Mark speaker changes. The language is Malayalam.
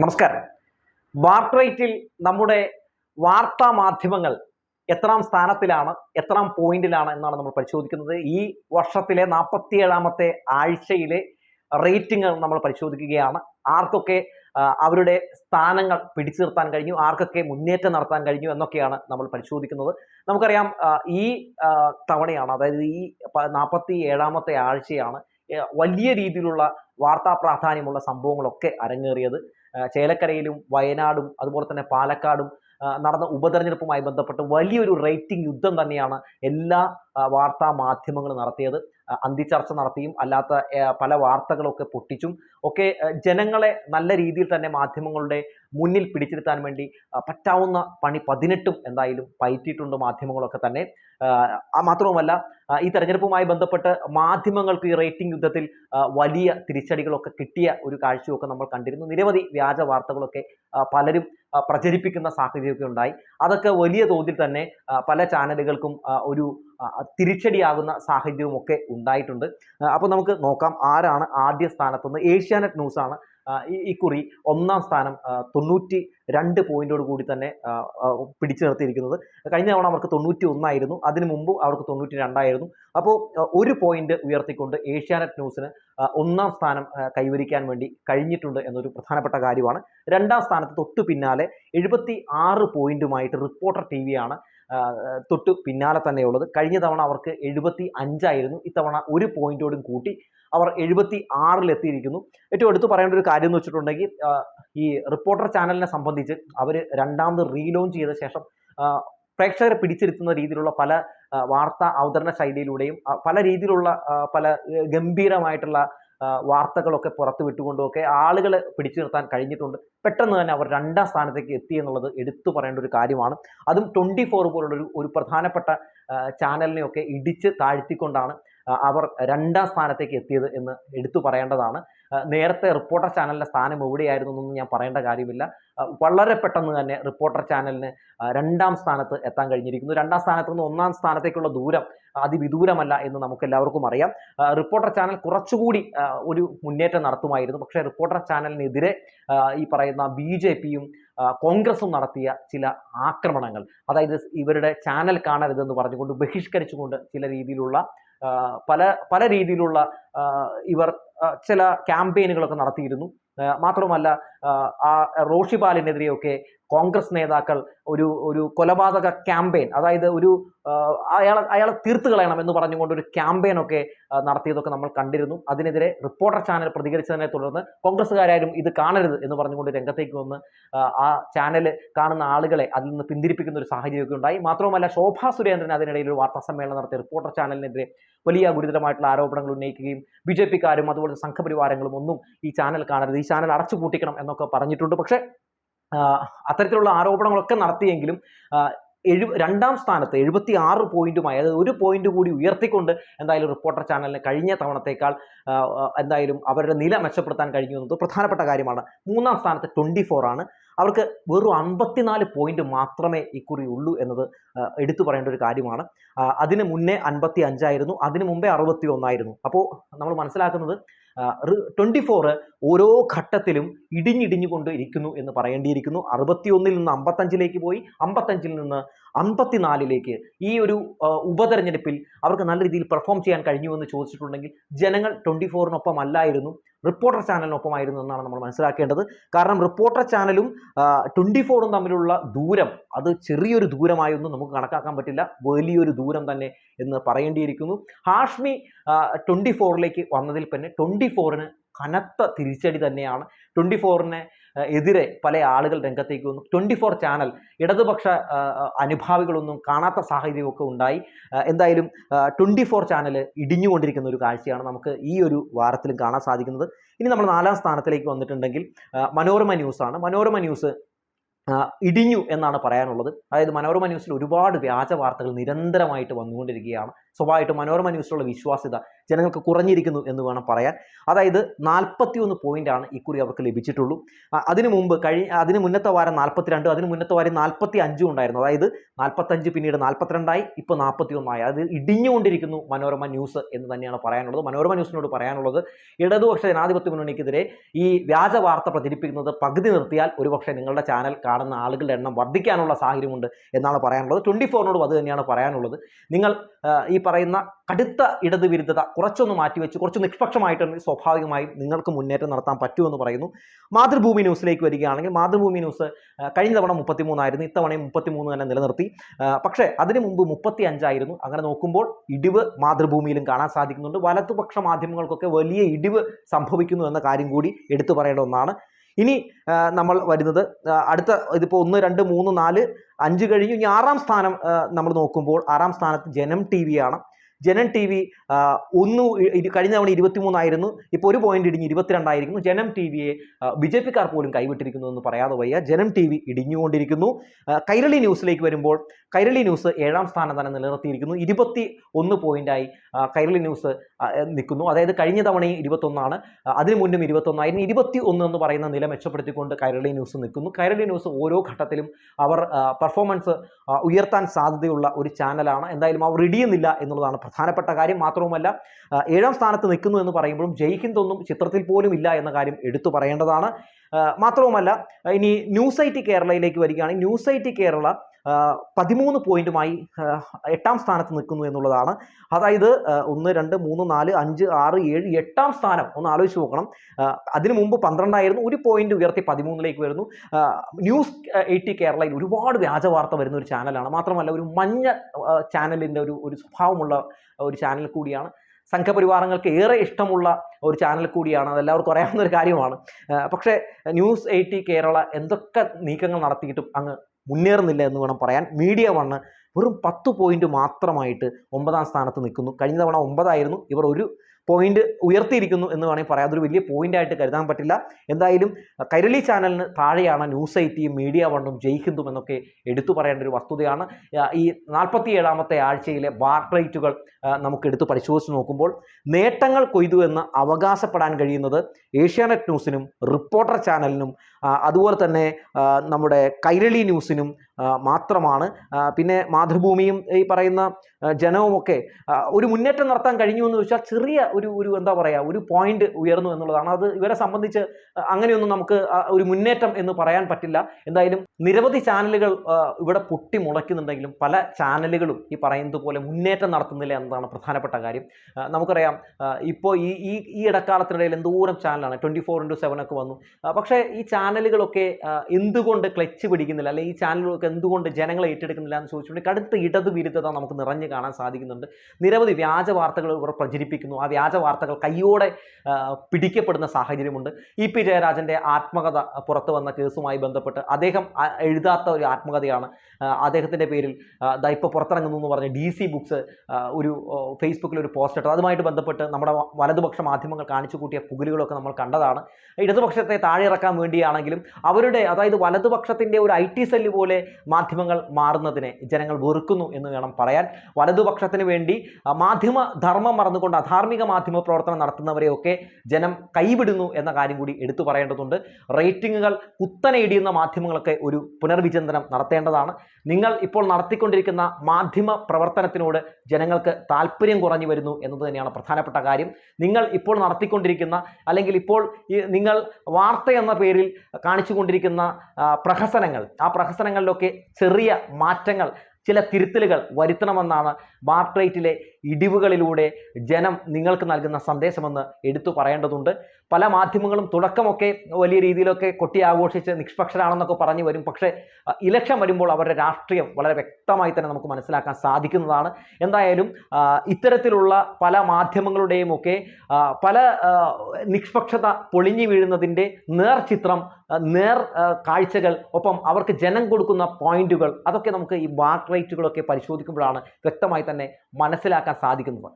Speaker 1: നമസ്കാരം. വാർത്ത റേറ്റിൽ നമ്മുടെ വാർത്താ മാധ്യമങ്ങൾ എത്രാം സ്ഥാനത്തിലാണ് എത്രാം പോയിന്റിലാണ് എന്നാണ് നമ്മൾ പരിശോധിക്കുന്നത്. ഈ വർഷത്തിലെ നാൽപ്പത്തിയേഴാമത്തെ ആഴ്ചയിലെ റേറ്റിംഗ് നമ്മൾ പരിശോധിക്കുകയാണ്. ആർക്കൊക്കെ അവരുടെ സ്ഥാനങ്ങൾ പിടിച്ചു നിർത്താൻ കഴിഞ്ഞു ആർക്കൊക്കെ മുന്നേറ്റം നടത്താൻ കഴിഞ്ഞു എന്നൊക്കെയാണ് നമ്മൾ പരിശോധിക്കുന്നത്. നമുക്കറിയാം ഈ തവണയാണ് അതായത് ഈ നാൽപ്പത്തി ഏഴാമത്തെ ആഴ്ചയാണ് വലിയ രീതിയിലുള്ള വാർത്താ പ്രാധാന്യമുള്ള സംഭവങ്ങളൊക്കെ അരങ്ങേറിയത്. ചേലക്കരയിലും വയനാടും അതുപോലെ തന്നെ പാലക്കാടും നടന്ന ഉപതെരഞ്ഞെടുപ്പുമായി ബന്ധപ്പെട്ട് വലിയൊരു റേറ്റിംഗ് യുദ്ധം തന്നെയാണ് എല്ലാ വാർത്താ മാധ്യമങ്ങളും നടത്തിയത്. അന്തിച്ചർച്ച നടത്തിയും അല്ലാത്ത പല വാർത്തകളൊക്കെ പൊട്ടിച്ചും ഒക്കെ ജനങ്ങളെ നല്ല രീതിയിൽ തന്നെ മാധ്യമങ്ങളുടെ മുന്നിൽ പിടിച്ചിരുത്താൻ വേണ്ടി പറ്റാവുന്ന പണി പതിനെട്ടും എന്തായാലും പയറ്റിയിട്ടുണ്ട് മാധ്യമങ്ങളൊക്കെ തന്നെ. മാത്രവുമല്ല ഈ തെരഞ്ഞെടുപ്പുമായി ബന്ധപ്പെട്ട് മാധ്യമങ്ങൾക്ക് ഈ റേറ്റിംഗ് യുദ്ധത്തിൽ വലിയ തിരിച്ചടികളൊക്കെ കിട്ടിയ ഒരു കാഴ്ചയൊക്കെ നമ്മൾ കണ്ടിരുന്നു. നിരവധി വ്യാജ വാർത്തകളൊക്കെ പലരും പ്രചരിപ്പിക്കുന്ന സാഹചര്യമൊക്കെ ഉണ്ടായി. അതൊക്കെ വലിയ തോതിൽ തന്നെ പല ചാനലുകൾക്കും ഒരു തിരിച്ചടിയാകുന്ന സാഹചര്യവും ഒക്കെ ഉണ്ടായിട്ടുണ്ട് അപ്പോൾ നമുക്ക് നോക്കാം ആരാണ് ആദ്യ സ്ഥാനത്തുനിന്ന്. ഏഷ്യാനെറ്റ് ന്യൂസാണ് ഇക്കുറി ഒന്നാം സ്ഥാനം തൊണ്ണൂറ്റി രണ്ട് പോയിന്റോട് കൂടി തന്നെ പിടിച്ചു നിർത്തിയിരിക്കുന്നത്. കഴിഞ്ഞ തവണ അവർക്ക് തൊണ്ണൂറ്റി ഒന്നായിരുന്നു അതിനു മുമ്പ് അവർക്ക് തൊണ്ണൂറ്റി രണ്ടായിരുന്നു അപ്പോൾ ഒരു പോയിന്റ് ഉയർത്തിക്കൊണ്ട് ഏഷ്യാനെറ്റ് ന്യൂസിന് ഒന്നാം സ്ഥാനം കൈവരിക്കാൻ വേണ്ടി കഴിഞ്ഞിട്ടുണ്ട് എന്നൊരു പ്രധാനപ്പെട്ട കാര്യമാണ്. രണ്ടാം സ്ഥാനത്ത് തൊട്ടു പിന്നാലെ എഴുപത്തി ആറ് പോയിന്റുമായിട്ട് റിപ്പോർട്ടർ ടി വിയാണ് തൊട്ട് പിന്നാലെ തന്നെയുള്ളത് കഴിഞ്ഞ തവണ അവർക്ക് എഴുപത്തി അഞ്ചായിരുന്നു ഇത്തവണ ഒരു പോയിന്റോടും കൂട്ടി അവർ എഴുപത്തി ആറിലെത്തിയിരിക്കുന്നു ഏറ്റവും എടുത്തു പറയേണ്ട ഒരു കാര്യം എന്ന് വെച്ചിട്ടുണ്ടെങ്കിൽ ഈ റിപ്പോർട്ടർ ചാനലിനെ സംബന്ധിച്ച് അവർ രണ്ടാമത് റീലോഞ്ച് ചെയ്ത ശേഷം പ്രേക്ഷകരെ പിടിച്ചിരുത്തുന്ന രീതിയിലുള്ള പല വാർത്താ അവതരണ ശൈലിയിലൂടെയും പല രീതിയിലുള്ള പല ഗംഭീരമായിട്ടുള്ള വാർത്തകളൊക്കെ പുറത്തു വിട്ടുകൊണ്ടുമൊക്കെ ആളുകളെ പിടിച്ചു നിർത്താൻ കഴിഞ്ഞിട്ടുണ്ട്. പെട്ടെന്ന് തന്നെ അവർ രണ്ടാം സ്ഥാനത്തേക്ക് എത്തി എന്നുള്ളത് എടുത്തു പറയേണ്ട ഒരു കാര്യമാണ്. അതും ട്വന്റി ഫോർ പോലുള്ളൊരു ഒരു പ്രധാനപ്പെട്ട ആ, ചാനലിനെയൊക്കെ ഇടിച്ച് താഴ്ത്തിക്കൊണ്ടാണ് അവർ രണ്ടാം സ്ഥാനത്തേക്ക് എത്തിയത് എന്ന് എടുത്തു പറയേണ്ടതാണ്. നേരത്തെ റിപ്പോർട്ടർ ചാനലിന്റെ സ്ഥാനം എവിടെയായിരുന്നു എന്നൊന്നും ഞാൻ പറയേണ്ട കാര്യമില്ല. വളരെ പെട്ടെന്ന് തന്നെ റിപ്പോർട്ടർ ചാനലിന് രണ്ടാം സ്ഥാനത്ത് എത്താൻ കഴിഞ്ഞിരിക്കുന്നു. രണ്ടാം സ്ഥാനത്ത് നിന്ന് ഒന്നാം സ്ഥാനത്തേക്കുള്ള ദൂരം അതിവിദൂരമല്ല എന്ന് നമുക്ക് എല്ലാവർക്കും അറിയാം റിപ്പോർട്ടർ ചാനൽ കുറച്ചുകൂടി ഒരു മുന്നേറ്റം നടത്തുമായിരുന്നു. പക്ഷേ റിപ്പോർട്ടർ ചാനലിനെതിരെ ഈ പറയുന്ന ബി ജെ പിയും കോൺഗ്രസും നടത്തിയ ചില ആക്രമണങ്ങൾ അതായത് ഇവരുടെ ചാനൽ കാണരുതെന്ന് പറഞ്ഞുകൊണ്ട് ബഹിഷ്കരിച്ചുകൊണ്ട് ചില രീതിയിലുള്ള പല പല രീതിയിലുള്ള ഇവർ ചില ക്യാമ്പയിനുകളൊക്കെ നടത്തിയിരുന്നു. ആ, മാത്രമല്ല ആ, റോഷിപാലിനെതിരെയൊക്കെ കോൺഗ്രസ് നേതാക്കൾ ഒരു ഒരു കൊലപാതക ക്യാമ്പയിൻ അതായത് ഒരു അയാളെ അയാളെ തീർത്ത് കളയണം എന്ന് പറഞ്ഞുകൊണ്ട് ഒരു ക്യാമ്പയിനൊക്കെ നടത്തിയതൊക്കെ നമ്മൾ കണ്ടിരുന്നു. അതിനെതിരെ റിപ്പോർട്ടർ ചാനൽ പ്രതികരിച്ചതിനെ തുടർന്ന് കോൺഗ്രസ്സുകാരും ഇത് കാണരുത് എന്ന് പറഞ്ഞുകൊണ്ട് രംഗത്തേക്ക് വന്ന് ആ ചാനൽ കാണുന്ന ആളുകളെ അതിൽ നിന്ന് പിന്തിരിപ്പിക്കുന്ന ഒരു സാഹചര്യമൊക്കെ ഉണ്ടായി. മാത്രവുമല്ല ശോഭാ സുരേന്ദ്രൻ അതിനിടയിൽ ഒരു വാർത്താ സമ്മേളനം നടത്തിയ റിപ്പോർട്ടർ ചാനലിനെതിരെ വലിയ ഗുരുതരമായിട്ടുള്ള ആരോപണങ്ങൾ ഉന്നയിക്കുകയും ബി ജെ പിക്കാരും അതുപോലെ സംഘപരിവാരങ്ങളും ഒന്നും ഈ ചാനൽ കാണരുത്. ഈ ചാനൽ അടച്ചു പൂട്ടിക്കണം എന്നൊക്കെ പറഞ്ഞിട്ടുണ്ട്. പക്ഷേ അത്തരത്തിലുള്ള ആരോപണങ്ങളൊക്കെ നടത്തിയെങ്കിലും എഴു രണ്ടാം സ്ഥാനത്ത് എഴുപത്തി ആറ് പോയിന്റുമായി അതായത് ഒരു പോയിന്റ് കൂടി ഉയർത്തിക്കൊണ്ട് എന്തായാലും റിപ്പോർട്ടർ ചാനലിന് കഴിഞ്ഞ തവണത്തേക്കാൾ എന്തായാലും അവരുടെ നില മെച്ചപ്പെടുത്താൻ കഴിഞ്ഞു എന്നത് പ്രധാനപ്പെട്ട കാര്യമാണ്. മൂന്നാം സ്ഥാനത്ത് ട്വന്റി ആണ്. അവർക്ക് വെറും അൻപത്തിനാല് പോയിന്റ് മാത്രമേ ഇക്കുറി ഉള്ളൂ എന്നത് എടുത്തു പറയേണ്ട ഒരു കാര്യമാണ്. അതിന് മുന്നേ അൻപത്തി അഞ്ചായിരുന്നു അതിന് മുമ്പേ അറുപത്തി ഒന്നായിരുന്നു അപ്പോൾ നമ്മൾ മനസ്സിലാക്കുന്നത് ട്വന്റി ഫോറ് ഓരോ ഘട്ടത്തിലും ഇടിഞ്ഞിടിഞ്ഞുകൊണ്ട് ഇരിക്കുന്നു എന്ന് പറയേണ്ടിയിരിക്കുന്നു. അറുപത്തിയൊന്നിൽ നിന്ന് അമ്പത്തഞ്ചിലേക്ക് പോയി അമ്പത്തഞ്ചിൽ നിന്ന് അമ്പത്തിനാലിലേക്ക്. ഈ ഒരു ഉപതെരഞ്ഞെടുപ്പിൽ അവർക്ക് നല്ല രീതിയിൽ പെർഫോം ചെയ്യാൻ കഴിഞ്ഞു എന്ന് ചോദിച്ചിട്ടുണ്ടെങ്കിൽ ജനങ്ങൾ ട്വന്റി ഫോറിനൊപ്പം അല്ലായിരുന്നു റിപ്പോർട്ടർ ചാനലിനൊപ്പമായിരുന്നു എന്നാണ് നമ്മൾ മനസ്സിലാക്കേണ്ടത്. കാരണം റിപ്പോർട്ടർ ചാനലും ട്വന്റി ഫോറും തമ്മിലുള്ള ദൂരം അത് ചെറിയൊരു ദൂരമായൊന്നും നമുക്ക് കണക്കാക്കാൻ പറ്റില്ല. വലിയൊരു ദൂരം തന്നെ എന്ന് പറയേണ്ടിയിരിക്കുന്നു. ഹാഷ്മി ട്വന്റി ഫോറിലേക്ക് വന്നതിൽ പിന്നെ ട്വന്റി ഫോറിന് കനത്ത തിരിച്ചടി തന്നെയാണ്. ട്വന്റി ഫോറിനെ എതിരെ പല ആളുകൾ രംഗത്തേക്ക് വന്നു. ട്വന്റി ഫോർ ചാനൽ ഇടതുപക്ഷ അനുഭാവികളൊന്നും കാണാത്ത സാഹചര്യമൊക്കെ ഉണ്ടായി. എന്തായാലും ട്വന്റി ഫോർ ചാനൽ ഇടിഞ്ഞുകൊണ്ടിരിക്കുന്ന ഒരു കാഴ്ചയാണ് നമുക്ക് ഈ ഒരു വാരത്തിലും കാണാൻ സാധിക്കുന്നത്. ഇനി നമ്മൾ നാലാം സ്ഥാനത്തിലേക്ക് വന്നിട്ടുണ്ടെങ്കിൽ മനോരമ ന്യൂസാണ്. മനോരമ ന്യൂസ് ഇടിഞ്ഞു എന്നാണ് പറയാനുള്ളത്. അതായത് മനോരമ ന്യൂസിൽ ഒരുപാട് വ്യാജ വാർത്തകൾ നിരന്തരമായിട്ട് വന്നുകൊണ്ടിരിക്കുകയാണ്. സ്വാഭാവികമായിട്ടും മനോരമ ന്യൂസിലുള്ള വിശ്വാസ്യത ജനങ്ങൾക്ക് കുറഞ്ഞിരിക്കുന്നു എന്ന് വേണം പറയാൻ. അതായത് നാൽപ്പത്തി ഒന്ന് പോയിന്റാണ് ഇക്കുറി അവർക്ക് ലഭിച്ചിട്ടുള്ളൂ. അതിനു മുമ്പ് കഴി അതിന് മുന്നത്തെ വാരം നാൽപ്പത്തിരണ്ട് അതിന് മുന്നത്തെ വാരം നാൽപ്പത്തി അഞ്ചും ഉണ്ടായിരുന്നു. അതായത് നാൽപ്പത്തഞ്ച് പിന്നീട് നാൽപ്പത്തിരണ്ടായി ഇപ്പോൾ നാൽപ്പത്തി ഒന്നായി അത് ഇടിഞ്ഞുകൊണ്ടിരിക്കുന്നു മനോരമ ന്യൂസ് എന്ന് തന്നെയാണ് പറയാനുള്ളത്. മനോരമ ന്യൂസിനോട് പറയാനുള്ളത് ഇടതുപക്ഷ ജനാധിപത്യ മുന്നണിക്കെതിരെ ഈ വ്യാജ വാർത്ത പ്രചരിപ്പിക്കുന്നത് പകുതി നിർത്തിയാൽ ഒരുപക്ഷെ നിങ്ങളുടെ ചാനൽ കാണുന്ന ആളുകളുടെ എണ്ണം വർദ്ധിക്കാനുള്ള സാഹചര്യമുണ്ട് എന്നാണ് പറയാനുള്ളത്. ട്വന്റി ഫോറിനോടും അത് തന്നെയാണ് പറയാനുള്ളത്. നിങ്ങൾ ഈ പറയുന്ന കടുത്ത ഇടത് വിരുദ്ധത കുറച്ചൊന്ന് മാറ്റിവെച്ച് കുറച്ച് നിഷ്പക്ഷമായിട്ട് സ്വാഭാവികമായും നിങ്ങൾക്ക് മുന്നേറ്റം നടത്താൻ പറ്റുമെന്ന് പറയുന്നു. മാതൃഭൂമി ന്യൂസിലേക്ക് വരികയാണെങ്കിൽ മാതൃഭൂമി ന്യൂസ് കഴിഞ്ഞ തവണ മുപ്പത്തിമൂന്നായിരുന്നു ഇത്തവണയും മുപ്പത്തിമൂന്ന് തന്നെ നിലനിർത്തി. പക്ഷേ അതിനു മുമ്പ് മുപ്പത്തി അഞ്ചായിരുന്നു അങ്ങനെ നോക്കുമ്പോൾ ഇടിവ് മാതൃഭൂമിയിലും കാണാൻ സാധിക്കുന്നുണ്ട്. വലതുപക്ഷ മാധ്യമങ്ങൾക്കൊക്കെ വലിയ ഇടിവ് സംഭവിക്കുന്നു എന്ന കാര്യം കൂടി എടുത്തു പറയേണ്ട ഒന്നാണ്. ഇനി നമ്മൾ വരുന്നത് അടുത്ത ഇതിപ്പോൾ ഒന്ന് രണ്ട് മൂന്ന് നാല് അഞ്ച് കഴിഞ്ഞു ഇനി ആറാം സ്ഥാനം നമ്മൾ നോക്കുമ്പോൾ ആറാം സ്ഥാനത്ത് ജനം ടി വിയാണ് ജനം ടി വി ഒന്ന് കഴിഞ്ഞ തവണ ഇരുപത്തിമൂന്നായിരുന്നു ഇപ്പോൾ ഒരു പോയിന്റ് ഇടിഞ്ഞ് ഇരുപത്തിരണ്ടായിരിക്കുന്നു. ജനം ടി വിയെ ബി ജെ പിക്കാർ പോലും കൈവിട്ടിരിക്കുന്നു എന്ന് പറയാതെ വയ്യ. ജനം ടി വി ഇടിഞ്ഞുകൊണ്ടിരിക്കുന്നു. കൈരളി ന്യൂസിലേക്ക് വരുമ്പോൾ കൈരളി ന്യൂസ് ഏഴാം സ്ഥാനം തന്നെ നിലനിർത്തിയിരിക്കുന്നു. ഇരുപത്തി ഒന്ന് പോയിന്റായി കൈരളി ന്യൂസ് നിൽക്കുന്നു. അതായത് കഴിഞ്ഞ തവണയും ഇരുപത്തൊന്നാണ് അതിനു മുന്നും ഇരുപത്തൊന്നായിരുന്നു. ഇരുപത്തി ഒന്ന് എന്ന് പറയുന്ന നില മെച്ചപ്പെടുത്തിക്കൊണ്ട് കൈരളി ന്യൂസ് നിൽക്കുന്നു. കൈരളി ന്യൂസ് ഓരോ ഘട്ടത്തിലും അവർ പെർഫോമൻസ് ഉയർത്താൻ സാധ്യതയുള്ള ഒരു ചാനലാണ് എന്തായാലും അവർ ഇടിയുന്നില്ല എന്നുള്ളതാണ് പ്രധാനപ്പെട്ട കാര്യം മാത്രവുമല്ല ഏഴാം സ്ഥാനത്ത് നിൽക്കുന്നു എന്ന് പറയുമ്പോഴും ജയ്ഹിന്ദ് ചിത്രത്തിൽ പോലും ഇല്ല എന്ന കാര്യം എടുത്തു പറയേണ്ടതാണ്. മാത്രവുമല്ല ഇനി ന്യൂസ് ഐ ടി കേരളയിലേക്ക് വരികയാണെങ്കിൽ ന്യൂസ് ഐ ടി കേരള പതിമൂന്ന് പോയിന്റുമായി എട്ടാം സ്ഥാനത്ത് നിൽക്കുന്നു എന്നുള്ളതാണ്. അതായത് ഒന്ന് രണ്ട് മൂന്ന് നാല് അഞ്ച് ആറ് ഏഴ് എട്ടാം സ്ഥാനം. ഒന്ന് ആലോചിച്ച് നോക്കണം. അതിനു മുമ്പ് പന്ത്രണ്ടായിരുന്നു. ഒരു പോയിന്റ് ഉയർത്തി പതിമൂന്നിലേക്ക് വരുന്നു. ന്യൂസ് എയ്റ്റി കേരളയിൽ ഒരുപാട് വ്യാജ വാർത്ത വരുന്ന ഒരു ചാനലാണ്. മാത്രമല്ല ഒരു മഞ്ഞ ചാനലിന്റെ ഒരു ഒരു സ്വഭാവമുള്ള ഒരു ചാനൽ കൂടിയാണ്. സംഘപരിവാരങ്ങൾക്ക് ഏറെ ഇഷ്ടമുള്ള ഒരു ചാനൽ കൂടിയാണ്. അതെല്ലാവർക്കും അറിയാവുന്ന ഒരു കാര്യമാണ്. പക്ഷേ ന്യൂസ് എയ്റ്റി കേരള എന്തൊക്കെ നീക്കങ്ങൾ നടത്തിയിട്ടും അങ്ങ് മുന്നേറുന്നില്ല എന്ന് വേണം പറയാൻ. മീഡിയ വണ്ണ് വെറും പത്ത് പോയിന്റ് മാത്രമായിട്ട് ഒമ്പതാം സ്ഥാനത്ത് നിൽക്കുന്നു. കഴിഞ്ഞ തവണ ഒമ്പതായിരുന്നു. ഇവർ ഒരു പോയിന്റ് ഉയർത്തിയിരിക്കുന്നു എന്ന് വേണമെങ്കിൽ പറയാം. അതൊരു വലിയ പോയിന്റ് ആയിട്ട് കരുതാൻ പറ്റില്ല. എന്തായാലും കൈരളി ചാനലിന് താഴെയാണ് ന്യൂസ് ഐറ്റിയും മീഡിയ വണ്ണും ജയിക്കുന്നതും എന്നൊക്കെ എടുത്തു പറയേണ്ട ഒരു വസ്തുതയാണ്. ഈ നാൽപ്പത്തി ഏഴാമത്തെ ആഴ്ചയിലെ ബാർ റേറ്റുകൾ നമുക്ക് എടുത്ത് പരിശോധിച്ച് നോക്കുമ്പോൾ നേട്ടങ്ങൾ കൊയ്തു എന്ന് അവകാശപ്പെടാൻ കഴിയുന്നത് ഏഷ്യാനെറ്റ് ന്യൂസിനും റിപ്പോർട്ടർ ചാനലിനും അതുപോലെ തന്നെ നമ്മുടെ കൈരളി ന്യൂസിനും മാത്രമാണ്. പിന്നെ മാതൃഭൂമിയും ഈ പറയുന്ന ജനവുമൊക്കെ ഒരു മുന്നേറ്റം നടത്താൻ കഴിഞ്ഞു എന്ന് വെച്ചാൽ ചെറിയ ഒരു ഒരു എന്താ പറയുക ഒരു പോയിന്റ് ഉയർന്നു എന്നുള്ളതാണ്. അത് ഇവരെ സംബന്ധിച്ച് അങ്ങനെയൊന്നും നമുക്ക് ഒരു മുന്നേറ്റം എന്ന് പറയാൻ പറ്റില്ല. എന്തായാലും നിരവധി ചാനലുകൾ ഇവിടെ പൊട്ടി മുളയ്ക്കുന്നുണ്ടെങ്കിലും പല ചാനലുകളും ഈ പറയുന്നത് പോലെ മുന്നേറ്റം നടത്തുന്നില്ല എന്നതാണ് പ്രധാനപ്പെട്ട കാര്യം. നമുക്കറിയാം ഇപ്പോൾ ഈ ഈ ഈ ഇടക്കാലത്തിനിടയിൽ എന്തോരം ചാനലാണ് ട്വന്റി ഫോർ ഇന്റു സെവൻ ഒക്കെ വന്നു. പക്ഷേ ഈ ചാനലുകളൊക്കെ എന്തുകൊണ്ട് ക്ലച്ച് പിടിക്കുന്നില്ല? അല്ലെങ്കിൽ ഈ ചാനലുകളൊക്കെ എന്തുകൊണ്ട് ജനങ്ങളെ ഏറ്റെടുക്കുന്നില്ല എന്ന് ചോദിച്ചുകൊണ്ട് കടുത്ത ഇടത് വിരുദ്ധത നമുക്ക് നിറഞ്ഞു കാണാൻ സാധിക്കുന്നുണ്ട്. നിരവധി വ്യാജ വാർത്തകൾ ഇവർ പ്രചരിപ്പിക്കുന്നു. ആ വ്യാജ വാർത്തകൾ കയ്യോടെ പിടിക്കപ്പെടുന്ന സാഹചര്യമുണ്ട്. ഇ പി ജയരാജന്റെ ആത്മകഥ പുറത്തു വന്ന കേസുമായി ബന്ധപ്പെട്ട് അദ്ദേഹം എഴുതാത്ത ഒരു ആത്മകഥയാണ്. അദ്ദേഹത്തിന്റെ പേരിൽ ദാ ഇപ്പോൾ പുറത്തിറങ്ങുന്നു എന്ന് പറഞ്ഞ് ഡി സി ബുക്സ് ഒരു ഫേസ്ബുക്കിൽ ഒരു പോസ്റ്റ് ഇട്ടത്. അതുമായിട്ട് ബന്ധപ്പെട്ട് നമ്മുടെ വലതുപക്ഷ മാധ്യമങ്ങൾ കാണിച്ചു കൂട്ടിയ പുകലുകളൊക്കെ നമ്മൾ കണ്ടതാണ്. ഇടതുപക്ഷത്തെ താഴെ ഇറക്കാൻ വേണ്ടിയാണെങ്കിലും അവരുടെ അതായത് വലതുപക്ഷത്തിന്റെ ഒരു ഐ ടി സെല്ല് പോലെ മാധ്യമങ്ങൾ മാറുന്നതിനെ ജനങ്ങൾ വെറുക്കുന്നു എന്ന് വേണം പറയാൻ. വലതുപക്ഷത്തിന് വേണ്ടി മാധ്യമ ധർമ്മം മറന്നുകൊണ്ട് അധാർമിക മാധ്യമ പ്രവർത്തനം നടത്തുന്നവരെയൊക്കെ ജനം കൈവിടുന്നു എന്ന കാര്യം കൂടി എടുത്തു പറയേണ്ടതുണ്ട്. റേറ്റിങ്ങുകൾ കുത്തനെ ഇടിയുന്ന മാധ്യമങ്ങളൊക്കെ ഒരു പുനർവിചിന്തനം നടത്തേണ്ടതാണ്. നിങ്ങൾ ഇപ്പോൾ നടത്തിക്കൊണ്ടിരിക്കുന്ന മാധ്യമ പ്രവർത്തനത്തിനോട് ജനങ്ങൾക്ക് താല്പര്യം കുറഞ്ഞു വരുന്നു എന്നത് തന്നെയാണ് പ്രധാനപ്പെട്ട കാര്യം. നിങ്ങൾ ഇപ്പോൾ നടത്തിക്കൊണ്ടിരിക്കുന്ന അല്ലെങ്കിൽ ഇപ്പോൾ നിങ്ങൾ വാർത്ത എന്ന പേരിൽ കാണിച്ചുകൊണ്ടിരിക്കുന്ന കൊണ്ടിരിക്കുന്ന പ്രഹസനങ്ങൾ ആ പ്രഹസനങ്ങളിലൊക്കെ ചെറിയ മാറ്റങ്ങൾ ചില തിരുത്തലുകൾ വരുത്തണമെന്നാണ് മാർക്രേറ്റിലെ ഇടിവുകളിലൂടെ ജനം നിങ്ങൾക്ക് നൽകുന്ന സന്ദേശമെന്ന് എടുത്തു പറയേണ്ടതുണ്ട്. പല മാധ്യമങ്ങളും തുടക്കമൊക്കെ വലിയ രീതിയിലൊക്കെ കൊട്ടി ആഘോഷിച്ച് നിഷ്പക്ഷരാണെന്നൊക്കെ പറഞ്ഞു വരും. പക്ഷേ ഇലക്ഷൻ വരുമ്പോൾ അവരുടെ രാഷ്ട്രീയം വളരെ വ്യക്തമായി തന്നെ നമുക്ക് മനസ്സിലാക്കാൻ സാധിക്കുന്നതാണ്. എന്തായാലും ഇത്തരത്തിലുള്ള പല മാധ്യമങ്ങളുടെയും ഒക്കെ പല നിഷ്പക്ഷത പൊളിഞ്ഞു വീഴുന്നതിന്റെ നേർചിത്രം നേർ കാഴ്ചകൾ ഒപ്പം അവർക്ക് ജനം കൊടുക്കുന്ന പോയിന്റുകൾ അതൊക്കെ നമുക്ക് ഈ ബാക്ക് റേറ്റുകളൊക്കെ പരിശോധിക്കുമ്പോഴാണ് വ്യക്തമായി തന്നെ മനസ്സിലാക്കാൻ സാധിക്കുന്നത്.